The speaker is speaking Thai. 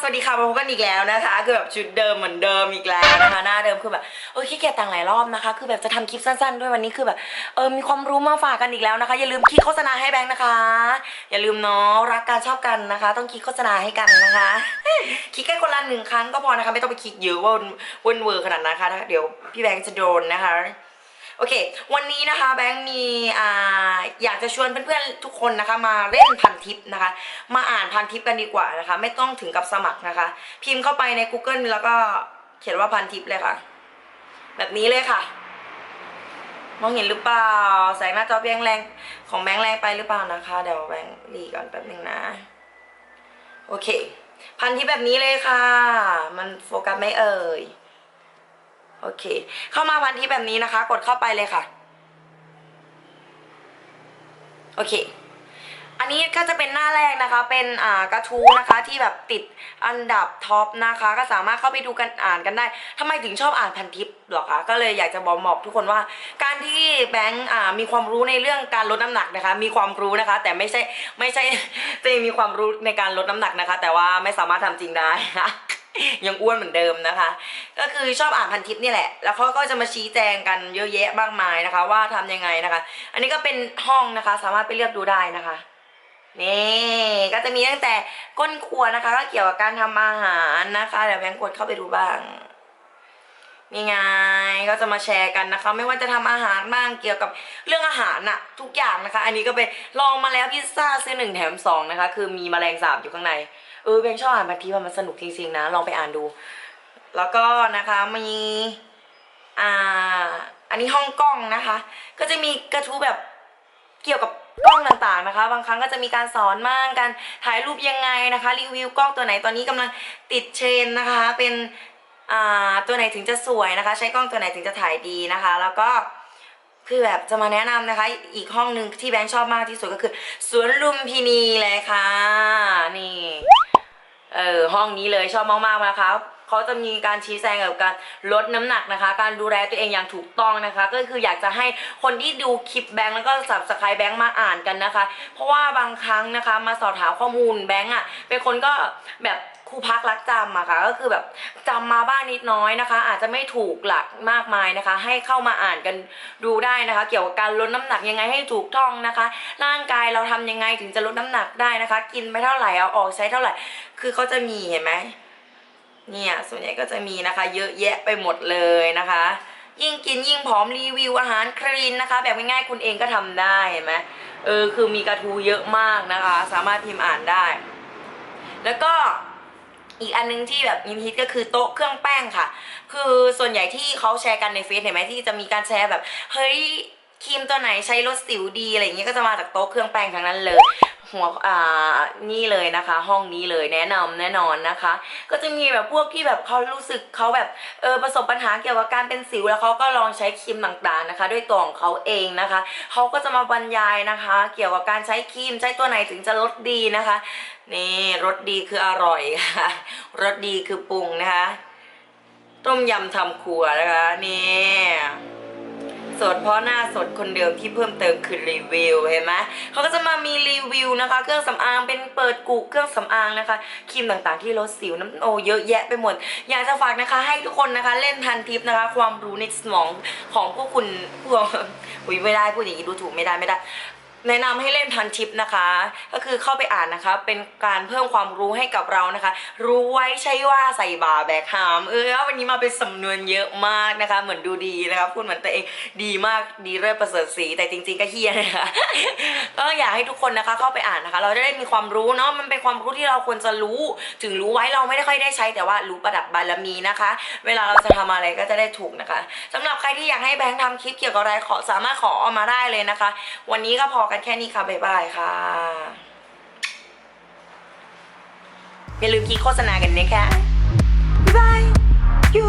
สวัสดีค่ะมาพบกันอีกแล้วนะคะคือแบบชุดเดิมเหมือนเดิมอีกแล้วนะคะหน้าเดิมคือแบบเออขี้เกียจแต่งหลายรอบนะคะ คือแบบจะทำคลิปสั้นๆ ด้วยวันนี้คือแบบเออมีความรู้มาฝากกันอีกแล้วนะคะ อย่าลืมคลิกโฆษณาให้แบงค์นะคะ อย่าลืมเนาะรักกันชอบกันนะคะ ต้องคลิกโฆษณาให้กันนะคะคลิกแค่คนละหนึ่งครั้งก็พอนะคะ ไม่ต้องไปคลิกเยอะว่าวนเวอร์ขนาดนะคะ เดี๋ยวพี่แบงค์จะโดนนะคะ โอเค วันนี้นะคะแบงค์มีอ่าอยากจะชวนเพื่อนๆทุกคนนะคะ มาเล่นพันทิปนะคะ มาอ่านพันทิปกันดีกว่านะคะ ไม่ต้องถึงกับสมัครนะคะ พิมพ์เข้าไปใน Google แล้วก็เขียนว่าพันทิปเลยค่ะ แบบนี้เลยค่ะ มองเห็นหรือเปล่าแสงหน้าจอเพียงแรงของแบงค์แรงไปหรือเปล่านะคะ เดี๋ยวแบงค์รีก่อนแป๊บนึงนะ โอเค พันทิปแบบนี้เลยค่ะ มันโฟกัสไม่เอ่ย โอเค เข้ามาพันทิปแบบนี้นะคะ กดเข้าไปเลยค่ะ โอเค อันนี้ก็จะเป็นหน้าแรกนะคะ เป็นอ่ากระทู้นะคะที่แบบติดอันดับท็อปนะคะ ก็สามารถเข้าไปดูกันอ่านกันได้ทำไมถึงชอบอ่านพันทิปหรอคะ ก็เลยอยากจะบอกบอกทุกคนว่า การที่แบงค์อ่ามีความรู้ในเรื่องการลดน้ำหนักนะคะ มีความรู้นะคะ แต่ไม่ใช่ไม่ใช่ตัวเองมีความรู้ในการลดน้ำหนักนะคะ แต่ว่าไม่สามารถทำจริงได้ ยังอ้วนเหมือนเดิมนะคะ ก็คือชอบอ่านพันทิปนี่แหละ แล้วเขาก็จะมาชี้แจงกันเยอะแยะมากมายนะคะ ว่าทำยังไงนะคะ อันนี้ก็เป็นห้องนะคะ สามารถไปเลือกดูได้นะคะนี่ก็จะมีตั้งแต่ก้นครัวนะคะ ก็เกี่ยวกับการทำอาหารนะคะเดี๋ยวแบงค์กดเข้าไปดูบ้างนี่ไงก็จะมาแชร์กันนะคะ ไม่ว่าจะทำอาหารบ้างเกี่ยวกับเรื่องอาหารน่ะ ทุกอย่างนะคะ อันนี้ก็ไปลองมาแล้วพิซซ่าซื้อหนึ่งแถมสองนะคะ คือมีแมลงสาบอยู่ข้างใน เออแบงชอบอ่านบางทีมันสนุกจริงๆนะ ลองไปอ่านดู แล้วก็นะคะมีอ่าอันนี้ห้องกล้องนะคะ ก็จะมีกระทู้แบบเกี่ยวกับกล้องต่างๆนะคะ บางครั้งก็จะมีการสอนมากการถ่ายรูปยังไงนะคะ รีวิวกล้องตัวไหนตอนนี้กำลังติดเทรนนะคะ เป็นอ่าตัวไหนถึงจะสวยนะคะ ใช้กล้องตัวไหนถึงจะถ่ายดีนะคะ แล้วก็คือแบบจะมาแนะนำนะคะ อีกห้องหนึ่งที่แบงค์ชอบมากที่สุดก็คือ สวนลุมพินีเลยค่ะ เออห้องนี้เลยชอบมากๆนะคะเขาจะมีการชี้แจงเกี่ยวกับการลดน้ำหนักนะคะ การดูแลตัวเองอย่างถูกต้องนะคะ ก็คืออยากจะให้คนที่ดูคลิปแบงค์แล้วก็สับสกายแบงค์มาอ่านกันนะคะ เพราะว่าบางครั้งนะคะมาสอบถามข้อมูลแบงค์อะเป็นคนก็แบบ ครูพักรักจำอะค่ะก็คือแบบจำมาบ้างนิดน้อยนะคะ อาจจะไม่ถูกหลักมากมายนะคะ ให้เข้ามาอ่านกันดูได้นะคะ เกี่ยวกับการลดน้ำหนักยังไงให้ถูกต้องนะคะ ร่างกายเราทำยังไงถึงจะลดน้ำหนักได้นะคะ กินไปเท่าไหร่เอาออกใช้เท่าไหร่ คือเขาจะมีเห็นไหมเนี่ยส่วนใหญ่ก็จะมีนะคะ เยอะแยะไปหมดเลยนะคะ ยิ่งกินยิ่งผอมรีวิวอาหารคลีนนะคะ แบบง่ายๆคุณเองก็ทำได้เห็นไหมเออคือมีกระทูเยอะมากนะคะ สามารถพิมพ์อ่านได้ แล้วก็ อีกอันนึงที่แบบฮิตก็คือโต๊ะเครื่องแป้งค่ะ คือส่วนใหญ่ที่เขาแชร์กันในเฟซเห็นไหมที่จะมีการแชร์แบบเฮ้ยครีมตัวไหนใช้ลดสิวดีอะไรอย่างเงี้ยก็จะมาจากโต๊ะเครื่องแป้งทั้งนั้นเลย หัวอ่านี่เลยนะคะ ห้องนี้เลยแนะนำแน่นอนนะคะ ก็จะมีแบบพวกที่แบบเขารู้สึกเขาแบบเออประสบปัญหาเกี่ยวกับการเป็นสิวแล้วเขาก็ลองใช้ครีมต่างๆนะคะ ด้วยตัวของเขาเองนะคะเขาก็จะมาบรรยายนะคะ เกี่ยวกับการใช้ครีมใช้ตัวไหนถึงจะลดดีนะคะนี่รสดีคืออร่อยค่ะ รสดีคือปรุงนะคะ ต้มยำทำครัวนะคะนี่สดเพราะหน้าสดคนเดิมที่เพิ่มเติมคือรีวิวเห็นไหมเขาก็จะมามีรีวิวนะคะ เครื่องสำอางเป็นเปิดกุเครื่องสำอางนะคะครีมต่างๆที่ลดสิวน้ำโอเยอะแยะไปหมด อยากจะฝากนะคะ ให้ทุกคนนะคะเล่นทันทิปนะคะ ความรู้ในสมองของพวกคุณพวกอุ้ยไม่ได้พูดอย่างนี้ดูถูกไม่ได้ไม่ได้ แนะนำให้เล่นทันทิปนะคะ ก็คือเข้าไปอ่านนะคะ เป็นการเพิ่มความรู้ให้กับเรานะคะ รู้ไว้ใช่ว่าใส่บาแบกหาม เออวันนี้มาเป็นสำนวนเยอะมากนะคะ เหมือนดูดีนะคะพูดเหมือนตัวเองดีมากดีเลิศประเสริฐสีแต่จริง ๆ ก็เฮียนะคะก็อยากให้ทุกคนนะคะเข้าไปอ่านนะคะ เราจะได้มีความรู้เนาะมันเป็นความรู้ที่เราควรจะรู้ ถึงรู้ไว้เราไม่ได้ค่อยได้ใช้ แต่ว่ารู้ประดับบารมีนะคะ เวลาเราจะทำอะไรก็จะได้ถูกนะคะสำหรับใครที่อยากให้แบงค์ทำคลิปเกี่ยวกับอะไรขอสามารถขอเอามาได้เลยนะคะ วันนี้ก็พอกันแค่นี้ค่ะ บ๊ายบายค่ะ อย่าลืมคีโฆษณากันนะคะ บ๊ายบายยู